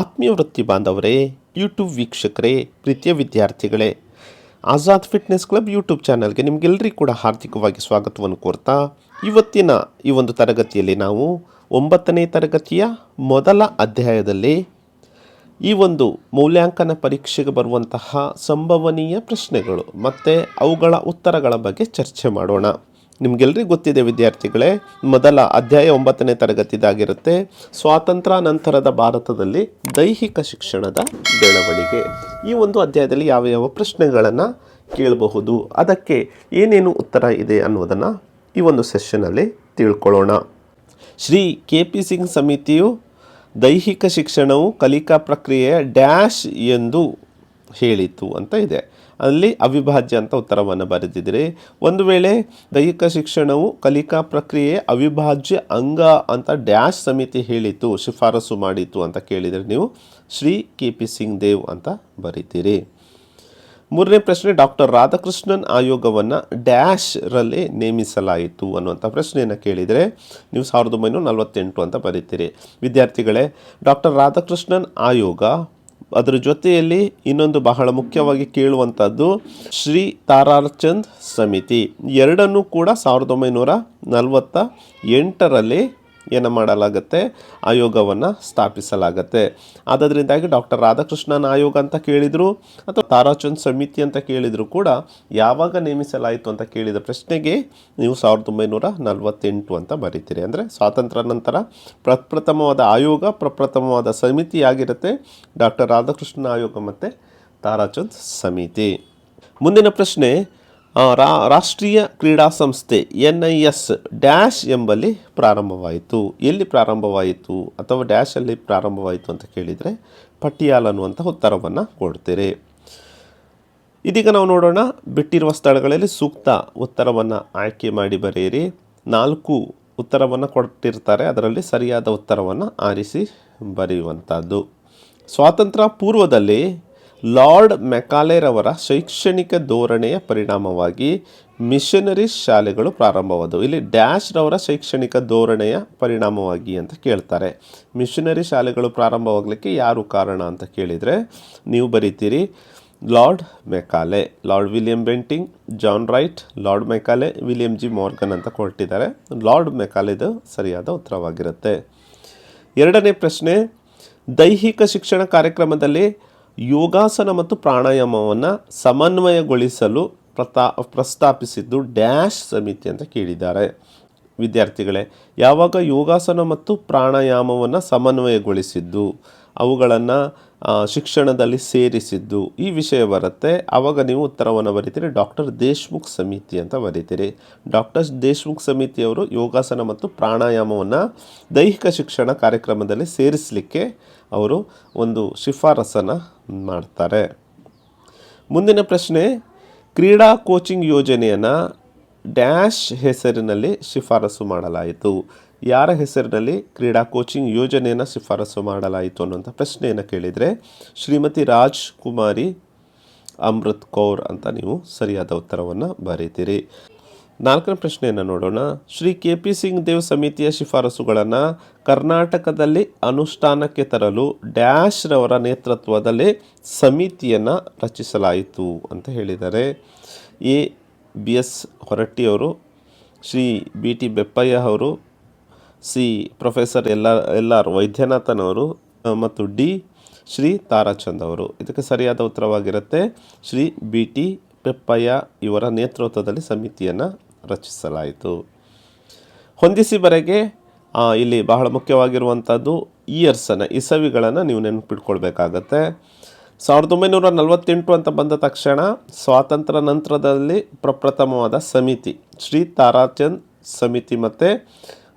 ಆತ್ಮೀಯ ವೃತ್ತಿ ಬಾಂಧವರೇ ಯೂಟ್ಯೂಬ್ ವೀಕ್ಷಕರೇ, ಪ್ರೀತಿಯ ವಿದ್ಯಾರ್ಥಿಗಳೇ, ಆಜಾದ್ ಫಿಟ್ನೆಸ್ ಕ್ಲಬ್ ಯೂಟ್ಯೂಬ್ ಚಾನಲ್ಗೆ ನಿಮಗೆಲ್ಲರಿಗೂ ಕೂಡ ಹಾರ್ದಿಕವಾಗಿ ಸ್ವಾಗತವನ್ನು ಕೋರ್ತಾ, ಇವತ್ತಿನ ಈ ಒಂದು ತರಗತಿಯಲ್ಲಿ ನಾವು ಒಂಬತ್ತನೇ ತರಗತಿಯ ಮೊದಲ ಅಧ್ಯಾಯದಲ್ಲಿ ಈ ಒಂದು ಮೌಲ್ಯಾಂಕನ ಪರೀಕ್ಷೆಗೆ ಬರುವಂತಹ ಸಂಭವನೀಯ ಪ್ರಶ್ನೆಗಳು ಮತ್ತು ಅವುಗಳ ಉತ್ತರಗಳ ಬಗ್ಗೆ ಚರ್ಚೆ ಮಾಡೋಣ. ನಿಮಗೆಲ್ಲರಿಗೂ ಗೊತ್ತಿದೆ ವಿದ್ಯಾರ್ಥಿಗಳೇ, ಮೊದಲ ಅಧ್ಯಾಯ ಒಂಬತ್ತನೇ ತರಗತಿದಾಗಿರುತ್ತೆ ಸ್ವಾತಂತ್ರ್ಯ ನಂತರದ ಭಾರತದಲ್ಲಿ ದೈಹಿಕ ಶಿಕ್ಷಣದ ಬೆಳವಣಿಗೆ. ಈ ಒಂದು ಅಧ್ಯಾಯದಲ್ಲಿ ಯಾವ ಯಾವ ಪ್ರಶ್ನೆಗಳನ್ನು ಕೇಳಬಹುದು, ಅದಕ್ಕೆ ಏನೇನು ಉತ್ತರ ಇದೆ ಅನ್ನೋದನ್ನು ಈ ಒಂದು ಸೆಷನಲ್ಲಿ ತಿಳ್ಕೊಳ್ಳೋಣ. ಶ್ರೀ ಕೆ ಪಿ ಸಿಂಗ್ ಸಮಿತಿಯು ದೈಹಿಕ ಶಿಕ್ಷಣವು ಕಲಿಕಾ ಪ್ರಕ್ರಿಯೆಯ ಡ್ಯಾಶ್ ಎಂದು ಹೇಳಿತು ಅಂತ ಇದೆ. ಅಲ್ಲಿ ಅವಿಭಾಜ್ಯ ಅಂತ ಉತ್ತರವನ್ನು ಬರೆದಿದ್ದೀರಿ. ಒಂದು ವೇಳೆ ದೈಹಿಕ ಶಿಕ್ಷಣವು ಕಲಿಕಾ ಪ್ರಕ್ರಿಯೆ ಅವಿಭಾಜ್ಯ ಅಂಗ ಅಂತ ಡ್ಯಾಶ್ ಸಮಿತಿ ಹೇಳಿತು ಶಿಫಾರಸು ಮಾಡಿತು ಅಂತ ಕೇಳಿದರೆ ನೀವು ಶ್ರೀ ಕೆ ಪಿ ಸಿಂಗ್ ದೇವ್ ಅಂತ ಬರೀತೀರಿ. ಮೂರನೇ ಪ್ರಶ್ನೆ, ಡಾಕ್ಟರ್ ರಾಧಾಕೃಷ್ಣನ್ ಆಯೋಗವನ್ನು ಡ್ಯಾಶ್ರಲ್ಲಿ ನೇಮಿಸಲಾಯಿತು ಅನ್ನುವಂಥ ಪ್ರಶ್ನೆಯನ್ನು ಕೇಳಿದರೆ ನೀವು ಸಾವಿರದ ಒಂಬೈನೂರ ನಲವತ್ತೆಂಟು ಅಂತ ಬರೀತೀರಿ. ವಿದ್ಯಾರ್ಥಿಗಳೇ, ಡಾಕ್ಟರ್ ರಾಧಾಕೃಷ್ಣನ್ ಆಯೋಗ ಅದರ ಜೊತೆಯಲ್ಲಿ ಇನ್ನೊಂದು ಬಹಳ ಮುಖ್ಯವಾಗಿ ಕೇಳುವಂಥದ್ದು ಶ್ರೀ ತಾರಾಚಂದ್ ಸಮಿತಿ. ಎರಡನ್ನೂ ಕೂಡ ಸಾವಿರದ ಒಂಬೈನೂರ ನಲವತ್ತ ಎಂಟರಲ್ಲಿ ಏನು ಮಾಡಲಾಗುತ್ತೆ? ಆಯೋಗವನ್ನು ಸ್ಥಾಪಿಸಲಾಗತ್ತೆ. ಆದ್ದರಿಂದಾಗಿ ಡಾಕ್ಟರ್ ರಾಧಾಕೃಷ್ಣನ್ ಆಯೋಗ ಅಂತ ಕೇಳಿದರು, ಅಥವಾ ತಾರಾಚಂದ್ ಸಮಿತಿ ಅಂತ ಕೇಳಿದರೂ ಕೂಡ ಯಾವಾಗ ನೇಮಿಸಲಾಯಿತು ಅಂತ ಕೇಳಿದ ಪ್ರಶ್ನೆಗೆ ನೀವು ಸಾವಿರದ ಒಂಬೈನೂರ ನಲವತ್ತೆಂಟು ಅಂತ ಬರೀತೀರಿ. ಅಂದರೆ ಸ್ವಾತಂತ್ರ್ಯ ನಂತರ ಪ್ರಪ್ರಥಮವಾದ ಆಯೋಗ ಪ್ರಪ್ರಥಮವಾದ ಸಮಿತಿ ಆಗಿರುತ್ತೆ ಡಾಕ್ಟರ್ ರಾಧಾಕೃಷ್ಣನ್ ಆಯೋಗ ಮತ್ತು ತಾರಾಚಂದ್ ಸಮಿತಿ. ಮುಂದಿನ ಪ್ರಶ್ನೆ ರಾಷ್ಟ್ರೀಯ ಕ್ರೀಡಾ ಸಂಸ್ಥೆ ಎನ್ ಐ ಎಸ್ ಡ್ಯಾಶ್ ಎಂಬಲ್ಲಿ ಪ್ರಾರಂಭವಾಯಿತು. ಎಲ್ಲಿ ಪ್ರಾರಂಭವಾಯಿತು ಅಥವಾ ಡ್ಯಾಶಲ್ಲಿ ಪ್ರಾರಂಭವಾಯಿತು ಅಂತ ಕೇಳಿದರೆ ಪಟಿಯಾಲ್ ಅನ್ನುವಂಥ ಉತ್ತರವನ್ನು ಕೊಡ್ತೀರಿ ಇದೀಗ ನಾವು ನೋಡೋಣ. ಬಿಟ್ಟಿರುವ ಸ್ಥಳಗಳಲ್ಲಿ ಸೂಕ್ತ ಉತ್ತರವನ್ನು ಆಯ್ಕೆ ಮಾಡಿ ಬರೆಯಿರಿ. ನಾಲ್ಕು ಉತ್ತರವನ್ನು ಕೊಟ್ಟಿರ್ತಾರೆ. ಅದರಲ್ಲಿ ಸರಿಯಾದ ಉತ್ತರವನ್ನು ಆರಿಸಿ ಬರೆಯುವಂಥದ್ದು ಸ್ವಾತಂತ್ರ್ಯ ಪೂರ್ವದಲ್ಲಿ ಲಾರ್ಡ್ ಮೆಕಾಲೆರವರ ಶೈಕ್ಷಣಿಕ ಧೋರಣೆಯ ಪರಿಣಾಮವಾಗಿ ಮಿಷನರಿ ಶಾಲೆಗಳು ಪ್ರಾರಂಭವಾದವು. ಇಲ್ಲಿ ಡ್ಯಾಶ್ ರವರ ಶೈಕ್ಷಣಿಕ ಧೋರಣೆಯ ಪರಿಣಾಮವಾಗಿ ಅಂತ ಕೇಳ್ತಾರೆ. ಮಿಷನರಿ ಶಾಲೆಗಳು ಪ್ರಾರಂಭವಾಗಲಿಕ್ಕೆ ಯಾರು ಕಾರಣ ಅಂತ ಕೇಳಿದರೆ ನೀವು ಬರೀತೀರಿ Lord Macaulay, Lord William Bentinck, John Wright, Lord Macaulay, William G Morgan ಅಂತ ಕೊಟ್ಟಿದ್ದಾರೆ. ಲಾರ್ಡ್ ಮೆಕಾಲೆದು ಸರಿಯಾದ ಉತ್ತರವಾಗಿರುತ್ತೆ. ಎರಡನೇ ಪ್ರಶ್ನೆ, ದೈಹಿಕ ಶಿಕ್ಷಣ ಕಾರ್ಯಕ್ರಮದಲ್ಲಿ ಯೋಗಾಸನ ಮತ್ತು ಪ್ರಾಣಾಯಾಮವನ್ನು ಸಮನ್ವಯಗೊಳಿಸಲು ಪ್ರತಾ ಪ್ರಸ್ತಾಪಿಸಿದ್ದು ಡ್ಯಾಶ್ ಸಮಿತಿ ಅಂತ ಕೇಳಿದ್ದಾರೆ. ವಿದ್ಯಾರ್ಥಿಗಳೇ, ಯಾವಾಗ ಯೋಗಾಸನ ಮತ್ತು ಪ್ರಾಣಾಯಾಮವನ್ನು ಸಮನ್ವಯಗೊಳಿಸಿದ್ದು, ಅವುಗಳನ್ನು ಶಿಕ್ಷಣದಲ್ಲಿ ಸೇರಿಸಿದ್ದು ಈ ವಿಷಯ ಬರುತ್ತೆ. ಆವಾಗ ನೀವು ಉತ್ತರವನ್ನು ಬರೀತೀರಿ. ಡಾಕ್ಟರ್ ದೇಶ್ಮುಖ್ ಸಮಿತಿ ಅಂತ ಬರೀತೀರಿ. ಡಾಕ್ಟರ್ ದೇಶ್ಮುಖ್ ಸಮಿತಿಯವರು ಯೋಗಾಸನ ಮತ್ತು ಪ್ರಾಣಾಯಾಮವನ್ನು ದೈಹಿಕ ಶಿಕ್ಷಣ ಕಾರ್ಯಕ್ರಮದಲ್ಲಿ ಸೇರಿಸಲಿಕ್ಕೆ ಅವರು ಒಂದು ಶಿಫಾರಸನ್ನು ಮಾಡ್ತಾರೆ. ಮುಂದಿನ ಪ್ರಶ್ನೆ, ಕ್ರೀಡಾ ಕೋಚಿಂಗ್ ಯೋಜನೆಯನ್ನು ಡ್ಯಾಶ್ ಹೆಸರಿನಲ್ಲಿ ಶಿಫಾರಸು ಮಾಡಲಾಯಿತು. ಯಾರ ಹೆಸರಿನಲ್ಲಿ ಕ್ರೀಡಾ ಕೋಚಿಂಗ್ ಯೋಜನೆಯನ್ನು ಶಿಫಾರಸು ಮಾಡಲಾಯಿತು ಅನ್ನುವಂಥ ಪ್ರಶ್ನೆಯನ್ನು ಕೇಳಿದರೆ ಶ್ರೀಮತಿ ರಾಜ್ ಕುಮಾರಿ ಅಮೃತ್ ಕೌರ್ ಅಂತ ನೀವು ಸರಿಯಾದ ಉತ್ತರವನ್ನು ಬರೀತೀರಿ. ನಾಲ್ಕನೇ ಪ್ರಶ್ನೆಯನ್ನು ನೋಡೋಣ. ಶ್ರೀ ಕೆ ಪಿ ಸಿಂಗ್ ದೇವ್ ಸಮಿತಿಯ ಶಿಫಾರಸುಗಳನ್ನು ಕರ್ನಾಟಕದಲ್ಲಿ ಅನುಷ್ಠಾನಕ್ಕೆ ತರಲು ಡ್ಯಾಶ್ ರವರ ನೇತೃತ್ವದಲ್ಲಿ ಸಮಿತಿಯನ್ನು ರಚಿಸಲಾಯಿತು ಅಂತ ಹೇಳಿದ್ದಾರೆ. ಎ ಬಿ ಎಸ್ ಹೊರಟ್ಟಿಯವರು, ಶ್ರೀ ಬಿ ಟಿ ಬೆಪ್ಪಯ್ಯ ಅವರು ಸಿ ಪ್ರೊಫೆಸರ್ ಎಲ್ಲ ಎಲ್ ಆರ್ ವೈದ್ಯನಾಥನ್ ಮತ್ತು ಡಿ ಶ್ರೀ ತಾರಾಚಂದ್ ಅವರು. ಇದಕ್ಕೆ ಸರಿಯಾದ ಉತ್ತರವಾಗಿರುತ್ತೆ, ಶ್ರೀ ಬಿ ಟಿ ಪೆಪ್ಪಯ್ಯ ಇವರ ನೇತೃತ್ವದಲ್ಲಿ ಸಮಿತಿಯನ್ನು ರಚಿಸಲಾಯಿತು. ಹೊಂದಿಸಿ ಬರೆಗೆ ಇಲ್ಲಿ ಬಹಳ ಮುಖ್ಯವಾಗಿರುವಂಥದ್ದು ಇಯರ್ಸನ್ನು ಇಸವಿಗಳನ್ನು ನೀವು ನೆನಪಿಟ್ಕೊಳ್ಬೇಕಾಗತ್ತೆ. ಸಾವಿರದ ಒಂಬೈನೂರ ನಲವತ್ತೆಂಟು ಅಂತ ಬಂದ ತಕ್ಷಣ ಸ್ವಾತಂತ್ರ್ಯ ನಂತರದಲ್ಲಿ ಪ್ರಪ್ರಥಮವಾದ ಸಮಿತಿ, ಶ್ರೀ ತಾರಾಚಂದ್ ಸಮಿತಿ ಮತ್ತು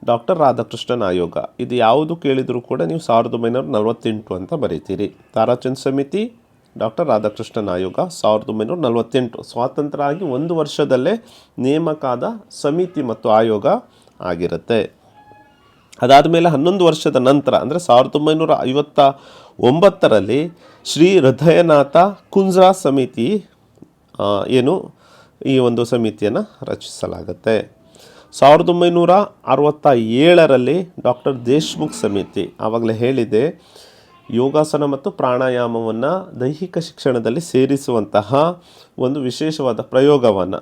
ಡಾಕ್ಟರ್ ರಾಧಾಕೃಷ್ಣನ್ ಆಯೋಗ. ಇದು ಯಾವುದು ಕೇಳಿದರೂ ಕೂಡ ನೀವು ಸಾವಿರದ ಒಂಬೈನೂರ ನಲವತ್ತೆಂಟು ಅಂತ ಬರೀತೀರಿ. ತಾರಾಚಂದ್ ಸಮಿತಿ, ಡಾಕ್ಟರ್ ರಾಧಾಕೃಷ್ಣನ್ ಆಯೋಗ, ಸಾವಿರದ ಒಂಬೈನೂರ ನಲವತ್ತೆಂಟು. ಸ್ವಾತಂತ್ರ್ಯ ಆಗಿ ಒಂದು ವರ್ಷದಲ್ಲೇ ನೇಮಕಾದ ಸಮಿತಿ ಮತ್ತು ಆಯೋಗ ಆಗಿರುತ್ತೆ. ಅದಾದ ಮೇಲೆ ಹನ್ನೊಂದು ವರ್ಷದ ನಂತರ, ಅಂದರೆ ಸಾವಿರದ ಒಂಬೈನೂರ ಐವತ್ತ ಒಂಬತ್ತರಲ್ಲಿ ಶ್ರೀ ಹೃದಯನಾಥ ಕುಂಜ್ರಾ ಸಮಿತಿ ಏನು, ಈ ಒಂದು ಸಮಿತಿಯನ್ನು ರಚಿಸಲಾಗುತ್ತೆ. ಸಾವಿರದ ಒಂಬೈನೂರ ಅರವತ್ತ ಏಳರಲ್ಲಿ ಡಾಕ್ಟರ್ ದೇಶ್ಮುಖ್ ಸಮಿತಿ ಆವಾಗಲೇ ಹೇಳಿದೆ, ಯೋಗಾಸನ ಮತ್ತು ಪ್ರಾಣಾಯಾಮವನ್ನು ದೈಹಿಕ ಶಿಕ್ಷಣದಲ್ಲಿ ಸೇರಿಸುವಂತಹ ಒಂದು ವಿಶೇಷವಾದ ಪ್ರಯೋಗವನ್ನು,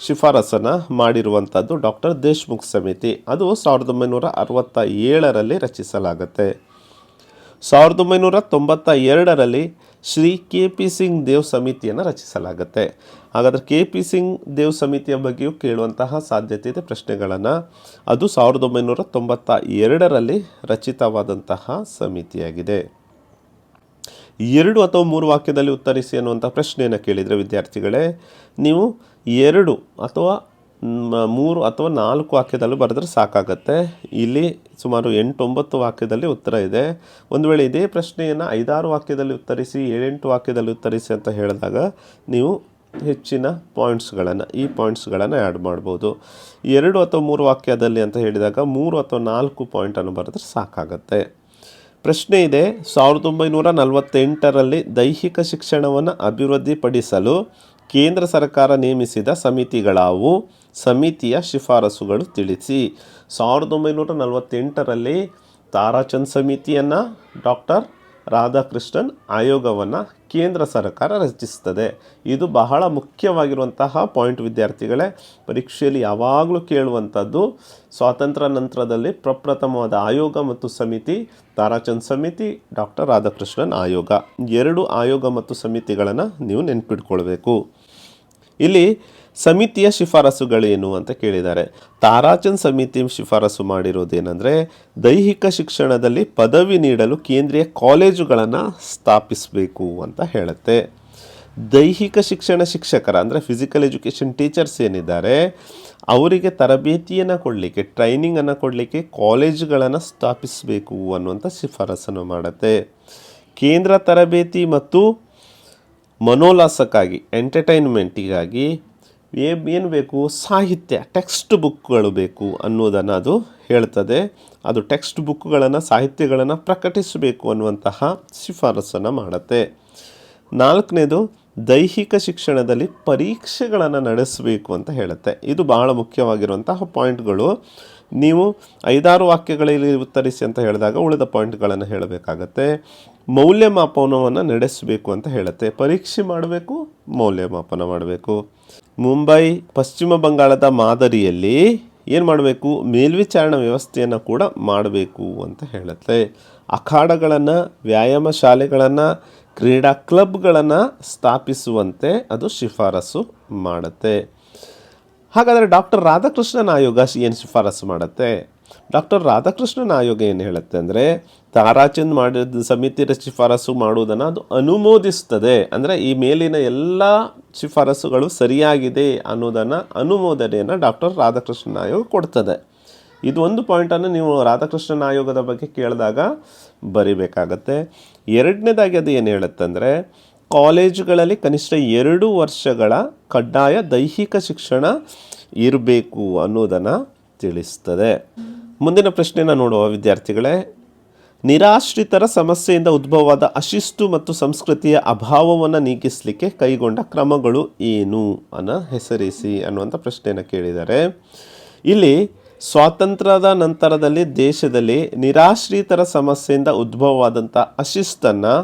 ಶಿಫಾರಸನ್ನು ಮಾಡಿರುವಂಥದ್ದು ಡಾಕ್ಟರ್ ದೇಶ್ಮುಖ್ ಸಮಿತಿ. ಅದು ಸಾವಿರದ ಒಂಬೈನೂರ ಅರವತ್ತ ಏಳರಲ್ಲಿ ರಚಿಸಲಾಗುತ್ತೆ. ಸಾವಿರದ ಒಂಬೈನೂರ ತೊಂಬತ್ತ ಎರಡರಲ್ಲಿ ಶ್ರೀ ಕೆ ಪಿ ಸಿಂಗ್ ದೇವ್ ಸಮಿತಿಯನ್ನು ರಚಿಸಲಾಗುತ್ತೆ. ಹಾಗಾದರೆ ಕೆ ಪಿ ಸಿಂಗ್ ದೇವ್ ಸಮಿತಿಯ ಬಗ್ಗೆಯೂ ಕೇಳುವಂತಹ ಸಾಧ್ಯತೆ ಇದೆ, ಪ್ರಶ್ನೆಗಳನ್ನು. ಅದು ಸಾವಿರದ ಒಂಬೈನೂರ ತೊಂಬತ್ತ ಎರಡರಲ್ಲಿ ರಚಿತವಾದಂತಹ ಸಮಿತಿಯಾಗಿದೆ. ಎರಡು ಅಥವಾ ಮೂರು ವಾಕ್ಯದಲ್ಲಿ ಉತ್ತರಿಸಿ ಅನ್ನುವಂಥ ಪ್ರಶ್ನೆಯನ್ನು ಕೇಳಿದರೆ ವಿದ್ಯಾರ್ಥಿಗಳೇ, ನೀವು ಎರಡು ಅಥವಾ ಮೂರು ಅಥವಾ ನಾಲ್ಕು ವಾಕ್ಯದಲ್ಲೂ ಬರೆದ್ರೆ ಸಾಕಾಗತ್ತೆ. ಇಲ್ಲಿ ಸುಮಾರು ಎಂಟೊಂಬತ್ತು ವಾಕ್ಯದಲ್ಲಿ ಉತ್ತರ ಇದೆ. ಒಂದು ವೇಳೆ ಇದೇ ಪ್ರಶ್ನೆಯನ್ನು ಐದಾರು ವಾಕ್ಯದಲ್ಲಿ ಉತ್ತರಿಸಿ, ಏಳೆಂಟು ವಾಕ್ಯದಲ್ಲಿ ಉತ್ತರಿಸಿ ಅಂತ ಹೇಳಿದಾಗ ನೀವು ಹೆಚ್ಚಿನ ಪಾಯಿಂಟ್ಸ್ಗಳನ್ನು ಈ ಪಾಯಿಂಟ್ಸ್ಗಳನ್ನು ಆ್ಯಡ್ ಮಾಡ್ಬೋದು. ಎರಡು ಅಥವಾ ಮೂರು ವಾಕ್ಯದಲ್ಲಿ ಅಂತ ಹೇಳಿದಾಗ ಮೂರು ಅಥವಾ ನಾಲ್ಕು ಪಾಯಿಂಟನ್ನು ಬರೆದ್ರೆ ಸಾಕಾಗತ್ತೆ. ಪ್ರಶ್ನೆ ಇದೆ, ಸಾವಿರದ ಒಂಬೈನೂರ ನಲವತ್ತೆಂಟರಲ್ಲಿ ದೈಹಿಕ ಶಿಕ್ಷಣವನ್ನು ಅಭಿವೃದ್ಧಿಪಡಿಸಲು ಕೇಂದ್ರ ಸರ್ಕಾರ ನೇಮಿಸಿದ ಸಮಿತಿಗಳಾವು? ಸಮಿತಿಯ ಶಿಫಾರಸುಗಳು ತಿಳಿಸಿ. ಸಾವಿರದ ಒಂಬೈನೂರ ನಲವತ್ತೆಂಟರಲ್ಲಿ ತಾರಾಚಂದ್ ಸಮಿತಿಯನ್ನು ಡಾಕ್ಟರ್ ರಾಧಾಕೃಷ್ಣನ್ ಆಯೋಗವನ್ನು ಕೇಂದ್ರ ಸರ್ಕಾರ ರಚಿಸ್ತದೆ ಇದು ಬಹಳ ಮುಖ್ಯವಾಗಿರುವಂತಹ ಪಾಯಿಂಟ್ ವಿದ್ಯಾರ್ಥಿಗಳೇ. ಪರೀಕ್ಷೆಯಲ್ಲಿ ಯಾವಾಗಲೂ ಕೇಳುವಂಥದ್ದು ಸ್ವಾತಂತ್ರ್ಯ ನಂತರದಲ್ಲಿ ಪ್ರಪ್ರಥಮವಾದ ಆಯೋಗ ಮತ್ತು ಸಮಿತಿ ತಾರಾಚಂದ್ ಸಮಿತಿ, ಡಾಕ್ಟರ್ ರಾಧಾಕೃಷ್ಣನ್ ಆಯೋಗ. ಎರಡು ಆಯೋಗ ಮತ್ತು ಸಮಿತಿಗಳನ್ನು ನೀವು ನೆನ್ಪಿಟ್ಕೊಳ್ಬೇಕು. ಇಲ್ಲಿ ಸಮಿತಿಯ ಶಿಫಾರಸುಗಳೇನು ಅಂತ ಕೇಳಿದ್ದಾರೆ. ತಾರಾಚಂದ್ ಸಮಿತಿ ಶಿಫಾರಸು ಮಾಡಿರೋದೇನೆಂದರೆ, ದೈಹಿಕ ಶಿಕ್ಷಣದಲ್ಲಿ ಪದವಿ ನೀಡಲು ಕೇಂದ್ರೀಯ ಕಾಲೇಜುಗಳನ್ನು ಸ್ಥಾಪಿಸಬೇಕು ಅಂತ ಹೇಳುತ್ತೆ. ದೈಹಿಕ ಶಿಕ್ಷಣ ಶಿಕ್ಷಕರ, ಅಂದರೆ ಫಿಸಿಕಲ್ ಎಜುಕೇಷನ್ ಟೀಚರ್ಸ್ ಏನಿದ್ದಾರೆ, ಅವರಿಗೆ ತರಬೇತಿಯನ್ನು ಕೊಡಲಿಕ್ಕೆ ಟ್ರೈನಿಂಗನ್ನು ಕೊಡಲಿಕ್ಕೆ ಕಾಲೇಜುಗಳನ್ನು ಸ್ಥಾಪಿಸಬೇಕು ಅನ್ನುವಂಥ ಶಿಫಾರಸನ್ನು ಮಾಡುತ್ತೆ. ಕೇಂದ್ರ ತರಬೇತಿ ಮತ್ತು ಮನೋಲ್ಲಾಸಕ್ಕಾಗಿ ಎಂಟರ್ಟೈನ್ಮೆಂಟಿಗಾಗಿ ಏನು ಬೇಕು? ಸಾಹಿತ್ಯ ಟೆಕ್ಸ್ಟ್ ಬುಕ್ಗಳು ಬೇಕು ಅನ್ನೋದನ್ನು ಅದು ಹೇಳ್ತದೆ. ಅದು ಟೆಕ್ಸ್ಟ್ ಬುಕ್ಗಳನ್ನು ಸಾಹಿತ್ಯಗಳನ್ನು ಪ್ರಕಟಿಸಬೇಕು ಅನ್ನುವಂತಹ ಶಿಫಾರಸನ್ನು ಮಾಡುತ್ತೆ. ನಾಲ್ಕನೇದು, ದೈಹಿಕ ಶಿಕ್ಷಣದಲ್ಲಿ ಪರೀಕ್ಷೆಗಳನ್ನು ನಡೆಸಬೇಕು ಅಂತ ಹೇಳುತ್ತೆ. ಇದು ಬಹಳ ಮುಖ್ಯವಾಗಿರುವಂತಹ ಪಾಯಿಂಟ್ಗಳು. ನೀವು ಐದಾರು ವಾಕ್ಯಗಳಲ್ಲಿ ಉತ್ತರಿಸಿ ಅಂತ ಹೇಳಿದಾಗ ಉಳಿದ ಪಾಯಿಂಟ್ಗಳನ್ನು ಹೇಳಬೇಕಾಗತ್ತೆ. ಮೌಲ್ಯಮಾಪನವನ್ನು ನಡೆಸಬೇಕು ಅಂತ ಹೇಳುತ್ತೆ. ಪರೀಕ್ಷೆ ಮಾಡಬೇಕು, ಮೌಲ್ಯಮಾಪನ ಮಾಡಬೇಕು. ಮುಂಬೈ, ಪಶ್ಚಿಮ ಬಂಗಾಳದ ಮಾದರಿಯಲ್ಲಿ ಏನು ಮಾಡಬೇಕು? ಮೇಲ್ವಿಚಾರಣಾ ವ್ಯವಸ್ಥೆಯನ್ನು ಕೂಡ ಮಾಡಬೇಕು ಅಂತ ಹೇಳುತ್ತೆ. ಅಖಾಡಗಳನ್ನು, ವ್ಯಾಯಾಮ ಶಾಲೆಗಳನ್ನು, ಕ್ರೀಡಾ ಕ್ಲಬ್ಗಳನ್ನು ಸ್ಥಾಪಿಸುವಂತೆ ಅದು ಶಿಫಾರಸು ಮಾಡುತ್ತೆ. ಹಾಗಾದರೆ ಡಾಕ್ಟರ್ ರಾಧಾಕೃಷ್ಣನ್ ಆಯೋಗ ಏನು ಶಿಫಾರಸು ಮಾಡುತ್ತೆ? ಡಾಕ್ಟರ್ ರಾಧಾಕೃಷ್ಣನ್ ಆಯೋಗ ಏನು ಹೇಳುತ್ತೆ ಅಂದರೆ ತಾರಾಚಂದ್ ಮಾಡಿದ ಸಮಿತಿ ಶಿಫಾರಸು ಮಾಡುವುದನ್ನು ಅದು ಅನುಮೋದಿಸ್ತದೆ. ಅಂದರೆ ಈ ಮೇಲಿನ ಎಲ್ಲ ಶಿಫಾರಸುಗಳು ಸರಿಯಾಗಿದೆ ಅನ್ನೋದನ್ನು ಅನುಮೋದನೆಯನ್ನು ಡಾಕ್ಟರ್ ರಾಧಾಕೃಷ್ಣನ್ ಆಯೋಗ ಕೊಡ್ತದೆ. ಇದು ಒಂದು ಪಾಯಿಂಟನ್ನು ನೀವು ರಾಧಾಕೃಷ್ಣನ್ ಆಯೋಗದ ಬಗ್ಗೆ ಕೇಳಿದಾಗ ಬರಿಬೇಕಾಗತ್ತೆ. ಎರಡನೇದಾಗಿ ಅದು ಏನು ಹೇಳುತ್ತಂದರೆ ಕಾಲೇಜುಗಳಲ್ಲಿ ಕನಿಷ್ಠ ಎರಡು ವರ್ಷಗಳ ಕಡ್ಡಾಯ ದೈಹಿಕ ಶಿಕ್ಷಣ ಇರಬೇಕು ಅನ್ನೋದನ್ನು ತಿಳಿಸ್ತದೆ. ಮುಂದಿನ ಪ್ರಶ್ನೆಯನ್ನು ನೋಡುವ ವಿದ್ಯಾರ್ಥಿಗಳೇ ನಿರಾಶ್ರಿತರ ಸಮಸ್ಯೆಯಿಂದ ಉದ್ಭವವಾದ ಅಶಿಸ್ತು ಮತ್ತು ಸಂಸ್ಕೃತಿಯ ಅಭಾವವನ್ನು ನೀಗಿಸಲಿಕ್ಕೆ ಕೈಗೊಂಡ ಕ್ರಮಗಳು ಏನು? ಅನ್ನ ಹೆಸರಿಸಿ ಅನ್ನುವಂಥ ಪ್ರಶ್ನೆಯನ್ನು ಕೇಳಿದ್ದಾರೆ. ಇಲ್ಲಿ ಸ್ವಾತಂತ್ರ್ಯದ ನಂತರದಲ್ಲಿ ದೇಶದಲ್ಲಿ ನಿರಾಶ್ರಿತರ ಸಮಸ್ಯೆಯಿಂದ ಉದ್ಭವವಾದಂಥ ಅಶಿಸ್ತನ್ನು,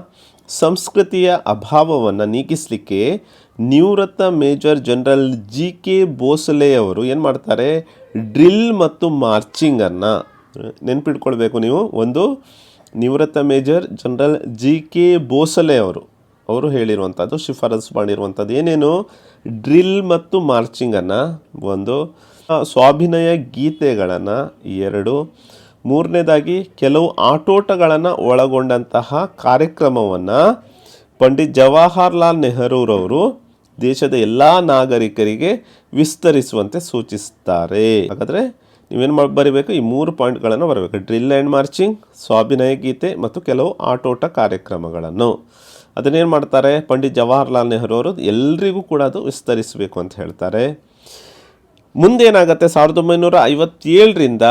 ಸಂಸ್ಕೃತಿಯ ಅಭಾವವನ್ನು ನೀಗಿಸಲಿಕ್ಕೆ ನಿವೃತ್ತ ಮೇಜರ್ ಜನರಲ್ ಜಿ ಕೆ ಭೋಸಲೆಯವರು ಏನು ಮಾಡ್ತಾರೆ? ಡ್ರಿಲ್ ಮತ್ತು ಮಾರ್ಚಿಂಗನ್ನು ನೆನ್ಪಿಟ್ಕೊಳ್ಬೇಕು ನೀವು. ಒಂದು ನಿವೃತ್ತ major general G K Bhosale ಅವರು ಅವರು ಹೇಳಿರುವಂಥದ್ದು, ಶಿಫಾರಸು ಮಾಡಿರುವಂಥದ್ದು ಏನೇನು? ಡ್ರಿಲ್ ಮತ್ತು ಮಾರ್ಚಿಂಗನ್ನು, ಒಂದು, ಸ್ವಾಭಿನಯ ಗೀತೆಗಳನ್ನು, ಎರಡು, ಮೂರನೇದಾಗಿ ಕೆಲವು ಆಟೋಟಗಳನ್ನು ಒಳಗೊಂಡಂತಹ ಕಾರ್ಯಕ್ರಮವನ್ನು ಪಂಡಿತ್ ಜವಾಹರ್ಲಾಲ್ ನೆಹರೂರವರು ದೇಶದ ಎಲ್ಲ ನಾಗರಿಕರಿಗೆ ವಿಸ್ತರಿಸುವಂತೆ ಸೂಚಿಸುತ್ತಾರೆ. ಹಾಗಾದರೆ ನೀವೇನು ಮಾಡಿ ಬರೀಬೇಕು? ಈ ಮೂರು ಪಾಯಿಂಟ್ಗಳನ್ನು ಬರಬೇಕು. ಡ್ರಿಲ್ ಆ್ಯಂಡ್ ಮಾರ್ಚಿಂಗ್, ಸ್ವಾಭಿನಯ ಗೀತೆ ಮತ್ತು ಕೆಲವು ಆಟೋಟ ಕಾರ್ಯಕ್ರಮಗಳನ್ನು. ಅದನ್ನೇನು ಮಾಡ್ತಾರೆ? ಪಂಡಿತ್ ಜವಾಹರ್ಲಾಲ್ ನೆಹರು ಅವರು ಎಲ್ರಿಗೂ ಕೂಡ ಅದು ವಿಸ್ತರಿಸಬೇಕು ಅಂತ ಹೇಳ್ತಾರೆ. ಮುಂದೇನಾಗುತ್ತೆ ಸಾವಿರದ ಒಂಬೈನೂರ ಐವತ್ತೇಳರಿಂದ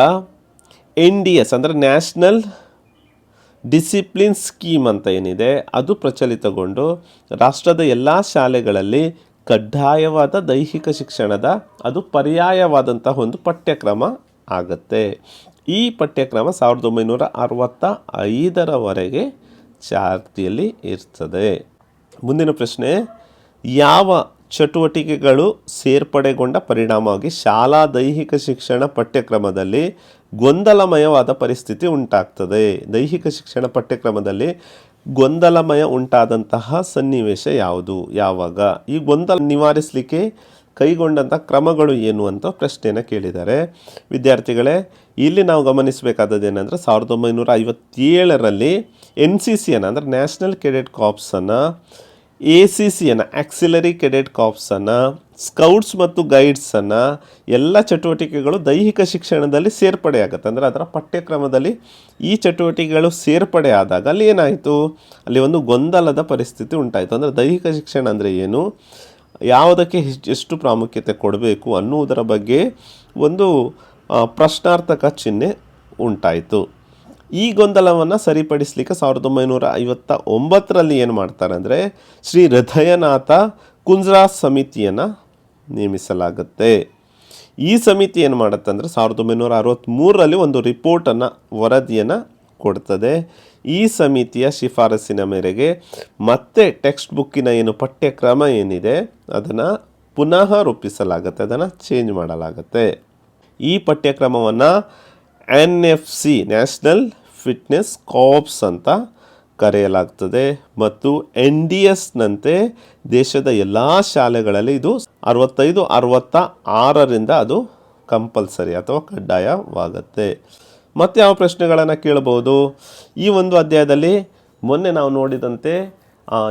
ಎನ್ ಡಿ ಎಸ್ ಅಂದರೆ ನ್ಯಾಷನಲ್ ಡಿಸಿಪ್ಲಿನ್ ಸ್ಕೀಮ್ ಅಂತ ಏನಿದೆ, ಅದು ಪ್ರಚಲಿತಗೊಂಡು ರಾಷ್ಟ್ರದ ಎಲ್ಲ ಶಾಲೆಗಳಲ್ಲಿ ಕಡ್ಡಾಯವಾದ ದೈಹಿಕ ಶಿಕ್ಷಣದ, ಅದು ಪರ್ಯಾಯವಾದಂತಹ ಒಂದು ಪಠ್ಯಕ್ರಮ ಆಗುತ್ತೆ. ಈ ಪಠ್ಯಕ್ರಮ ಸಾವಿರದ ಒಂಬೈನೂರ ಅರವತ್ತ ಐದರವರೆಗೆ ಚಾಲ್ತಿಯಲ್ಲಿ ಇರ್ತದೆ. ಮುಂದಿನ ಪ್ರಶ್ನೆ, ಯಾವ ಚಟುವಟಿಕೆಗಳು ಸೇರ್ಪಡೆಗೊಂಡ ಪರಿಣಾಮವಾಗಿ ಶಾಲಾ ದೈಹಿಕ ಶಿಕ್ಷಣ ಪಠ್ಯಕ್ರಮದಲ್ಲಿ ಗೊಂದಲಮಯವಾದ ಪರಿಸ್ಥಿತಿ ಉಂಟಾಗ್ತದೆ? ದೈಹಿಕ ಶಿಕ್ಷಣ ಪಠ್ಯಕ್ರಮದಲ್ಲಿ ಗೊಂದಲಮಯ ಉಂಟಾದಂತಹ ಸನ್ನಿವೇಶ ಯಾವುದು? ಯಾವಾಗ? ಈ ಗೊಂದಲ ನಿವಾರಿಸಲಿಕ್ಕೆ ಕೈಗೊಂಡಂಥ ಕ್ರಮಗಳು ಏನು ಅಂತ ಪ್ರಶ್ನೆಯನ್ನು ಕೇಳಿದ್ದಾರೆ. ವಿದ್ಯಾರ್ಥಿಗಳೇ, ಇಲ್ಲಿ ನಾವು ಗಮನಿಸಬೇಕಾದದ್ದು ಏನಂದರೆ ಸಾವಿರದ ಒಂಬೈನೂರ ಐವತ್ತೇಳರಲ್ಲಿ ಎನ್ ಸಿ ಸಿಯನ್ನು, ಅಂದರೆ ನ್ಯಾಷನಲ್ ಕೆಡೆಟ್ ಕಾಪ್ಸನ್ನು ಎ ಸಿ ಸಿಯನ್ನು, ಆಕ್ಸಿಲರಿ ಕೆಡೆಟ್ ಕಾಪ್ಸನ್ನು ಸ್ಕೌಟ್ಸ್ ಮತ್ತು ಗೈಡ್ಸನ್ನು ಎಲ್ಲ ಚಟುವಟಿಕೆಗಳು ದೈಹಿಕ ಶಿಕ್ಷಣದಲ್ಲಿ ಸೇರ್ಪಡೆ ಆಗುತ್ತೆ. ಅಂದರೆ ಅದರ ಪಠ್ಯಕ್ರಮದಲ್ಲಿ ಈ ಚಟುವಟಿಕೆಗಳು ಸೇರ್ಪಡೆ ಆದಾಗ ಅಲ್ಲಿ ಏನಾಯಿತು? ಅಲ್ಲಿ ಒಂದು ಗೊಂದಲದ ಪರಿಸ್ಥಿತಿ ಉಂಟಾಯಿತು. ಅಂದರೆ ದೈಹಿಕ ಶಿಕ್ಷಣ ಅಂದರೆ ಏನು? ಯಾವುದಕ್ಕೆ ಎಷ್ಟು ಪ್ರಾಮುಖ್ಯತೆ ಕೊಡಬೇಕು ಅನ್ನುವುದರ ಬಗ್ಗೆ ಒಂದು ಪ್ರಶ್ನಾರ್ಥಕ ಚಿಹ್ನೆ ಉಂಟಾಯಿತು. ಈ ಗೊಂದಲವನ್ನು ಸರಿಪಡಿಸಲಿಕ್ಕೆ ಸಾವಿರದ ಒಂಬೈನೂರ ಐವತ್ತ ಒಂಬತ್ತರಲ್ಲಿ ಏನು ಮಾಡ್ತಾರೆ ಅಂದರೆ ಶ್ರೀ ಹೃದಯನಾಥ ಕುಂಜ್ರಾ ಸಮಿತಿಯನ್ನು ನೇಮಿಸಲಾಗುತ್ತೆ. ಈ ಸಮಿತಿ ಏನು ಮಾಡುತ್ತೆ ಅಂದರೆ ಸಾವಿರದ ಒಂಬೈನೂರ ಅರವತ್ತ್ಮೂರರಲ್ಲಿ ಒಂದು ರಿಪೋರ್ಟನ್ನು ವರದಿಯನ್ನು ಕೊಡ್ತದೆ. ಈ ಸಮಿತಿಯ ಶಿಫಾರಸಿನ ಮೇರೆಗೆ ಮತ್ತೆ ಟೆಕ್ಸ್ಟ್ ಬುಕ್ಕಿನ ಏನು ಪಠ್ಯಕ್ರಮ ಏನಿದೆ, ಅದನ್ನು ಪುನಃ ರೂಪಿಸಲಾಗುತ್ತೆ, ಅದನ್ನು ಚೇಂಜ್ ಮಾಡಲಾಗುತ್ತೆ. ಈ ಪಠ್ಯಕ್ರಮವನ್ನು N F C, national fitness corps ಅಂತ ಕರೆಯಲಾಗ್ತದೆ. ಮತ್ತು ಎನ್ ಡಿ ಎಸ್ನಂತೆ ದೇಶದ ಎಲ್ಲ ಶಾಲೆಗಳಲ್ಲಿ ಇದು ಅರವತ್ತೈದು, ಅರವತ್ತ ಆರರಿಂದ ಅದು ಕಂಪಲ್ಸರಿ ಅಥವಾ ಕಡ್ಡಾಯವಾಗುತ್ತೆ. ಮತ್ತು ಯಾವ ಪ್ರಶ್ನೆಗಳನ್ನು ಕೇಳಬಹುದು? ಈ ಒಂದು ಅಧ್ಯಾಯದಲ್ಲಿ ಮೊನ್ನೆ ನಾವು ನೋಡಿದಂತೆ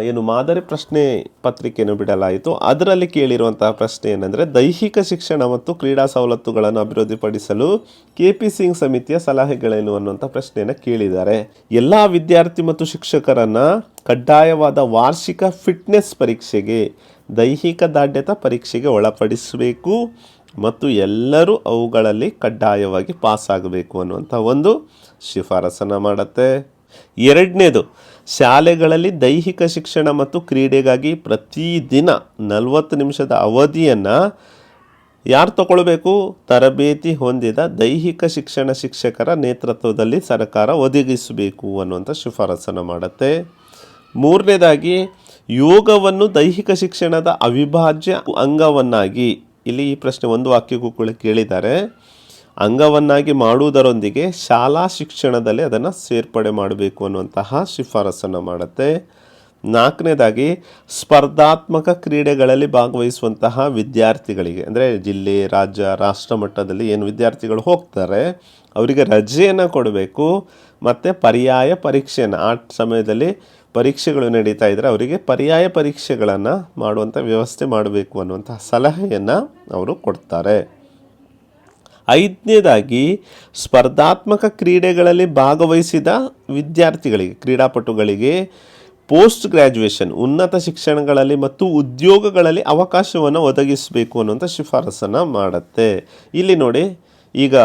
ಏನು ಮಾದರಿ ಪ್ರಶ್ನೆ ಪತ್ರಿಕೆಯನ್ನು ಬಿಡಲಾಯಿತು. ಅದರಲ್ಲಿ ಕೇಳಿರುವಂತಹ ಪ್ರಶ್ನೆ ಏನಂದರೆ, ದೈಹಿಕ ಶಿಕ್ಷಣ ಮತ್ತು ಕ್ರೀಡಾ ಸವಲತ್ತುಗಳನ್ನು ಅಭಿವೃದ್ಧಿಪಡಿಸಲು ಕೆ ಪಿ ಸಿಂಗ್ ಸಮಿತಿಯ ಸಲಹೆಗಳೇನು ಅನ್ನುವಂಥ ಪ್ರಶ್ನೆಯನ್ನು ಕೇಳಿದ್ದಾರೆ. ಎಲ್ಲ ವಿದ್ಯಾರ್ಥಿ ಮತ್ತು ಶಿಕ್ಷಕರನ್ನು ಕಡ್ಡಾಯವಾದ ವಾರ್ಷಿಕ ಫಿಟ್ನೆಸ್ ಪರೀಕ್ಷೆಗೆ, ದೈಹಿಕ ದಾಢ್ಯತಾ ಪರೀಕ್ಷೆಗೆ ಒಳಪಡಿಸಬೇಕು. ಮತ್ತು ಎಲ್ಲರೂ ಅವುಗಳಲ್ಲಿ ಕಡ್ಡಾಯವಾಗಿ ಪಾಸ್ ಆಗಬೇಕು ಅನ್ನುವಂಥ ಒಂದು ಶಿಫಾರಸನ್ನು ಮಾಡುತ್ತೆ. ಎರಡನೇದು, ಶಾಲೆಗಳಲ್ಲಿ ದೈಹಿಕ ಶಿಕ್ಷಣ ಮತ್ತು ಕ್ರೀಡೆಗಾಗಿ ಪ್ರತಿದಿನ ನಲವತ್ತು ನಿಮಿಷದ ಅವಧಿಯನ್ನು ಯಾರು ತಗೊಳ್ಬೇಕು? ತರಬೇತಿ ಹೊಂದಿದ ದೈಹಿಕ ಶಿಕ್ಷಣ ಶಿಕ್ಷಕರ ನೇತೃತ್ವದಲ್ಲಿ ಸರ್ಕಾರ ಒದಗಿಸಬೇಕು ಅನ್ನುವಂಥ ಶಿಫಾರಸನ್ನು ಮಾಡುತ್ತೆ. ಮೂರನೇದಾಗಿ, ಯೋಗವನ್ನು ದೈಹಿಕ ಶಿಕ್ಷಣದ ಅವಿಭಾಜ್ಯ ಅಂಗವನ್ನಾಗಿ ಇಲ್ಲಿ ಈ ಪ್ರಶ್ನೆ ಒಂದು ವಾಕ್ಯಕ್ಕೂ ಕೂಡ ಕೇಳಿದ್ದಾರೆ. ಅಂಗವನ್ನಾಗಿ ಮಾಡುವುದರೊಂದಿಗೆ ಶಾಲಾ ಶಿಕ್ಷಣದಲ್ಲಿ ಅದನ್ನು ಸೇರ್ಪಡೆ ಮಾಡಬೇಕು ಅನ್ನುವಂತಹ ಶಿಫಾರಸನ್ನು ಮಾಡುತ್ತೆ. ನಾಲ್ಕನೇದಾಗಿ, ಸ್ಪರ್ಧಾತ್ಮಕ ಕ್ರೀಡೆಗಳಲ್ಲಿ ಭಾಗವಹಿಸುವಂತಹ ವಿದ್ಯಾರ್ಥಿಗಳಿಗೆ, ಅಂದರೆ ಜಿಲ್ಲೆ, ರಾಜ್ಯ, ರಾಷ್ಟ್ರ ಮಟ್ಟದಲ್ಲಿ ಏನು ವಿದ್ಯಾರ್ಥಿಗಳು ಹೋಗ್ತಾರೆ, ಅವರಿಗೆ ರಜೆಯನ್ನು ಕೊಡಬೇಕು, ಮತ್ತು ಪರ್ಯಾಯ ಪರೀಕ್ಷೆಯನ್ನು ಆ ಸಮಯದಲ್ಲಿ ಪರೀಕ್ಷೆಗಳು ನಡೀತಾ ಇದ್ದರೆ ಅವರಿಗೆ ಪರ್ಯಾಯ ಪರೀಕ್ಷೆಗಳನ್ನು ಮಾಡುವಂಥ ವ್ಯವಸ್ಥೆ ಮಾಡಬೇಕು ಅನ್ನುವಂಥ ಸಲಹೆಯನ್ನು ಅವರು ಕೊಡ್ತಾರೆ. ಐದನೇದಾಗಿ, ಸ್ಪರ್ಧಾತ್ಮಕ ಕ್ರೀಡೆಗಳಲ್ಲಿ ಭಾಗವಹಿಸಿದ ವಿದ್ಯಾರ್ಥಿಗಳಿಗೆ, ಕ್ರೀಡಾಪಟುಗಳಿಗೆ ಪೋಸ್ಟ್ ಗ್ರ್ಯಾಜುಯೇಷನ್, ಉನ್ನತ ಶಿಕ್ಷಣಗಳಲ್ಲಿ ಮತ್ತು ಉದ್ಯೋಗಗಳಲ್ಲಿ ಅವಕಾಶವನ್ನು ಒದಗಿಸಬೇಕು ಅನ್ನುವಂಥ ಶಿಫಾರಸನ್ನು ಮಾಡುತ್ತೆ. ಇಲ್ಲಿ ನೋಡಿ, ಈಗ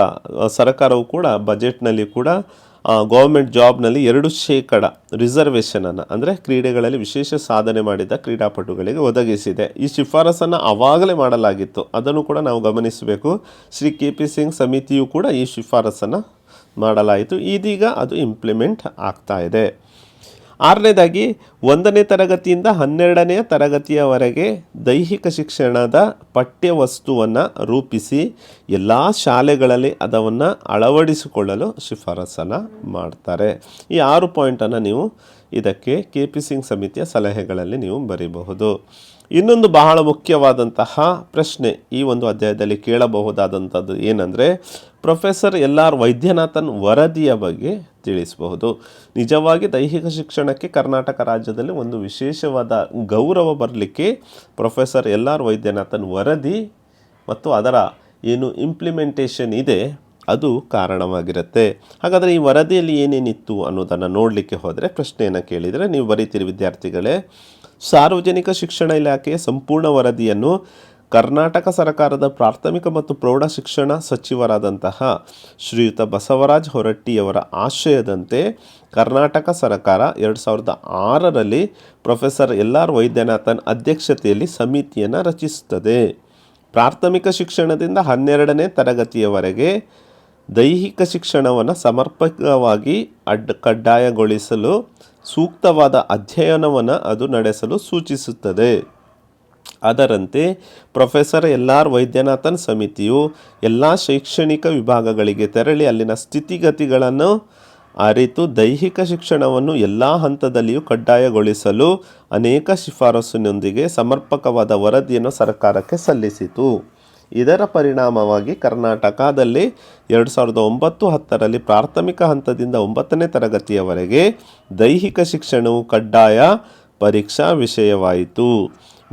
ಸರ್ಕಾರವು ಕೂಡ, ಬಜೆಟ್ನಲ್ಲಿ ಕೂಡ ಗೌರ್ಮೆಂಟ್ ಜಾಬ್ನಲ್ಲಿ ಎರಡು ಶೇಕಡ ರಿಸರ್ವೇಷನನ್ನು ಅಂದರೆ ಕ್ರೀಡೆಗಳಲ್ಲಿ ವಿಶೇಷ ಸಾಧನೆ ಮಾಡಿದ ಕ್ರೀಡಾಪಟುಗಳಿಗೆ ಒದಗಿಸಿದೆ. ಈ ಶಿಫಾರಸನ್ನು ಆವಾಗಲೇ ಮಾಡಲಾಗಿತ್ತು. ಅದನ್ನು ಕೂಡ ನಾವು ಗಮನಿಸಬೇಕು. ಶ್ರೀ ಕೆ ಪಿ ಸಿಂಗ್ ಸಮಿತಿಯು ಕೂಡ ಈ ಶಿಫಾರಸನ್ನು ಮಾಡಲಾಯಿತು. ಇದೀಗ ಅದು ಇಂಪ್ಲಿಮೆಂಟ್ ಆಗ್ತಾ ಇದೆ. ಆರನೇದಾಗಿ, ಒಂದನೇ ತರಗತಿಯಿಂದ ಹನ್ನೆರಡನೆಯ ತರಗತಿಯವರೆಗೆ ದೈಹಿಕ ಶಿಕ್ಷಣದ ಪಠ್ಯ ವಸ್ತುವನ್ನು ರೂಪಿಸಿ ಎಲ್ಲ ಶಾಲೆಗಳಲ್ಲಿ ಅದನ್ನು ಅಳವಡಿಸಿಕೊಳ್ಳಲು ಶಿಫಾರಸನ್ನು ಮಾಡ್ತಾರೆ. ಈ ಆರು ಪಾಯಿಂಟನ್ನು ನೀವು ಇದಕ್ಕೆ ಕೆ ಪಿ ಸಿಂಗ್ ಸಮಿತಿಯ ಸಲಹೆಗಳಲ್ಲಿ ನೀವು ಬರೀಬಹುದು. ಇನ್ನೊಂದು ಬಹಳ ಮುಖ್ಯವಾದಂತಹ ಪ್ರಶ್ನೆ ಈ ಒಂದು ಅಧ್ಯಾಯದಲ್ಲಿ ಕೇಳಬಹುದಾದಂಥದ್ದು ಏನಂದರೆ, ಪ್ರೊಫೆಸರ್ ಎಲ್ ಆರ್ ವೈದ್ಯನಾಥನ್ ವರದಿಯ ಬಗ್ಗೆ ತಿಳಿಸಬಹುದು. ನಿಜವಾಗಿ ದೈಹಿಕ ಶಿಕ್ಷಣಕ್ಕೆ ಕರ್ನಾಟಕ ರಾಜ್ಯದಲ್ಲಿ ಒಂದು ವಿಶೇಷವಾದ ಗೌರವ ಬರಲಿಕ್ಕೆ ಪ್ರೊಫೆಸರ್ ಎಲ್ ಆರ್ ವೈದ್ಯನಾಥನ್ ವರದಿ ಮತ್ತು ಅದರ ಏನು ಇಂಪ್ಲಿಮೆಂಟೇಷನ್ ಇದೆ, ಅದು ಕಾರಣವಾಗಿರುತ್ತೆ. ಹಾಗಾದರೆ ಈ ವರದಿಯಲ್ಲಿ ಏನೇನಿತ್ತು ಅನ್ನೋದನ್ನು ನೋಡಲಿಕ್ಕೆ ಹೋದರೆ ಪ್ರಶ್ನೆಯನ್ನು ಕೇಳಿದರೆ ನೀವು ಬರೀತೀರಿ ವಿದ್ಯಾರ್ಥಿಗಳೇ, ಸಾರ್ವಜನಿಕ ಶಿಕ್ಷಣ ಇಲಾಖೆಯ ಸಂಪೂರ್ಣ ವರದಿಯನ್ನು ಕರ್ನಾಟಕ ಸರ್ಕಾರದ ಪ್ರಾಥಮಿಕ ಮತ್ತು ಪ್ರೌಢ ಶಿಕ್ಷಣ ಸಚಿವರಾದಂತಹ ಶ್ರೀಯುತ ಬಸವರಾಜ್ ಹೊರಟ್ಟಿಯವರ ಆಶಯದಂತೆ ಕರ್ನಾಟಕ ಸರ್ಕಾರ ಎರಡು ಸಾವಿರದ ಆರರಲ್ಲಿ ಪ್ರೊಫೆಸರ್ ಎಲ್ ಆರ್ ವೈದ್ಯನಾಥನ್ ಅಧ್ಯಕ್ಷತೆಯಲ್ಲಿ ಸಮಿತಿಯನ್ನು ರಚಿಸುತ್ತದೆ. ಪ್ರಾಥಮಿಕ ಶಿಕ್ಷಣದಿಂದ ಹನ್ನೆರಡನೇ ತರಗತಿಯವರೆಗೆ ದೈಹಿಕ ಶಿಕ್ಷಣವನ್ನು ಸಮರ್ಪಕವಾಗಿ ಅಡ್ ಕಡ್ಡಾಯಗೊಳಿಸಲು ಸೂಕ್ತವಾದ ಅಧ್ಯಯನವನ್ನು ಅದು ನಡೆಸಲು ಸೂಚಿಸುತ್ತದೆ. ಅದರಂತೆ ಪ್ರೊಫೆಸರ್ ಎಲ್ ಆರ್ ವೈದ್ಯನಾಥನ್ ಸಮಿತಿಯು ಎಲ್ಲ ಶೈಕ್ಷಣಿಕ ವಿಭಾಗಗಳಿಗೆ ತೆರಳಿ ಅಲ್ಲಿನ ಸ್ಥಿತಿಗತಿಗಳನ್ನು ಅರಿತು ದೈಹಿಕ ಶಿಕ್ಷಣವನ್ನು ಎಲ್ಲ ಹಂತದಲ್ಲಿಯೂ ಕಡ್ಡಾಯಗೊಳಿಸಲು ಅನೇಕ ಶಿಫಾರಸ್ಸಿನೊಂದಿಗೆ ಸಮರ್ಪಕವಾದ ವರದಿಯನ್ನು ಸರ್ಕಾರಕ್ಕೆ ಸಲ್ಲಿಸಿತು. ಇದರ ಪರಿಣಾಮವಾಗಿ ಕರ್ನಾಟಕದಲ್ಲಿ ಎರಡು ಸಾವಿರದ ಒಂಬತ್ತು ಹತ್ತರಲ್ಲಿ ಪ್ರಾಥಮಿಕ ಹಂತದಿಂದ ಒಂಬತ್ತನೇ ತರಗತಿಯವರೆಗೆ ದೈಹಿಕ ಶಿಕ್ಷಣವು ಕಡ್ಡಾಯ ಪರೀಕ್ಷಾ ವಿಷಯವಾಯಿತು.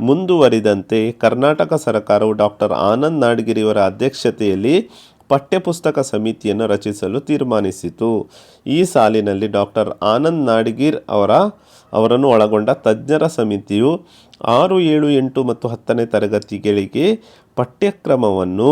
ಮುಂದುವರಿದಂತೆ ಕರ್ನಾಟಕ ಸರ್ಕಾರವು ಡಾಕ್ಟರ್ ಆನಂದ್ ನಾಡಗಿರಿಯವರ ಅಧ್ಯಕ್ಷತೆಯಲ್ಲಿ ಪಠ್ಯಪುಸ್ತಕ ಸಮಿತಿಯನ್ನು ರಚಿಸಲು ತೀರ್ಮಾನಿಸಿತು. ಈ ಸಾಲಿನಲ್ಲಿ ಡಾಕ್ಟರ್ ಆನಂದ್ ನಾಡಗಿರ್ ಅವರ, ಅವರನ್ನು ಒಳಗೊಂಡ ತಜ್ಞರ ಸಮಿತಿಯು ಆರು, ಏಳು, ಎಂಟು ಮತ್ತು ಹತ್ತನೇ ತರಗತಿಗಳಿಗೆ ಪಠ್ಯಕ್ರಮವನ್ನು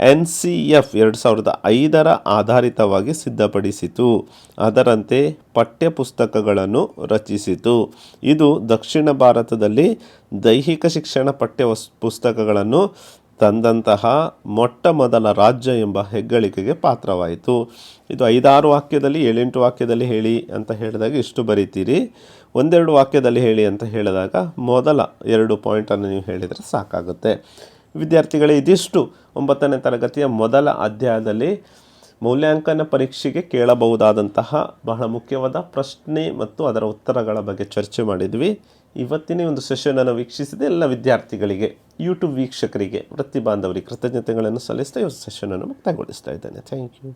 ಎನ್ ಸಿ ಎಫ್ ಎರಡು ಸಾವಿರದ ಐದರ ಆಧಾರಿತವಾಗಿ ಸಿದ್ಧಪಡಿಸಿತು. ಅದರಂತೆ ಪಠ್ಯಪುಸ್ತಕಗಳನ್ನು ರಚಿಸಿತು. ಇದು ದಕ್ಷಿಣ ಭಾರತದಲ್ಲಿ ದೈಹಿಕ ಶಿಕ್ಷಣ ಪಠ್ಯ ಪುಸ್ತಕಗಳನ್ನು ತಂದಂತಹ ಮೊಟ್ಟ ಮೊದಲ ರಾಜ್ಯ ಎಂಬ ಹೆಗ್ಗಳಿಕೆಗೆ ಪಾತ್ರವಾಯಿತು. ಇದು ಐದಾರು ವಾಕ್ಯದಲ್ಲಿ, ಏಳೆಂಟು ವಾಕ್ಯದಲ್ಲಿ ಹೇಳಿ ಅಂತ ಹೇಳಿದಾಗ ಇಷ್ಟು ಬರೀತೀರಿ. ಒಂದೆರಡು ವಾಕ್ಯದಲ್ಲಿ ಹೇಳಿ ಅಂತ ಹೇಳಿದಾಗ ಮೊದಲ ಎರಡು ಪಾಯಿಂಟನ್ನು ನೀವು ಹೇಳಿದರೆ ಸಾಕಾಗುತ್ತೆ. ವಿದ್ಯಾರ್ಥಿಗಳೇ ಇದಿಷ್ಟು ಒಂಬತ್ತನೇ ತರಗತಿಯ ಮೊದಲ ಅಧ್ಯಾಯದಲ್ಲಿ ಮೌಲ್ಯಾಂಕನ ಪರೀಕ್ಷೆಗೆ ಕೇಳಬಹುದಾದಂತಹ ಬಹಳ ಮುಖ್ಯವಾದ ಪ್ರಶ್ನೆ ಮತ್ತು ಅದರ ಉತ್ತರಗಳ ಬಗ್ಗೆ ಚರ್ಚೆ ಮಾಡಿದ್ವಿ. ಇವತ್ತಿನ ಒಂದು ಸೆಷನನ್ನು ವೀಕ್ಷಿಸಿದ ಎಲ್ಲ ವಿದ್ಯಾರ್ಥಿಗಳಿಗೆ ಯೂಟ್ಯೂಬ್ ವೀಕ್ಷಕರಿಗೆ, ವೃತ್ತಿ ಬಾಂಧವರಿಗೆ ಕೃತಜ್ಞತೆಗಳನ್ನು ಸಲ್ಲಿಸ್ತಾ ಈ ಸೆಷನನ್ನು ಮುಕ್ತಾಯಗೊಳಿಸ್ತಾ ಇದ್ದೇನೆ. Thank you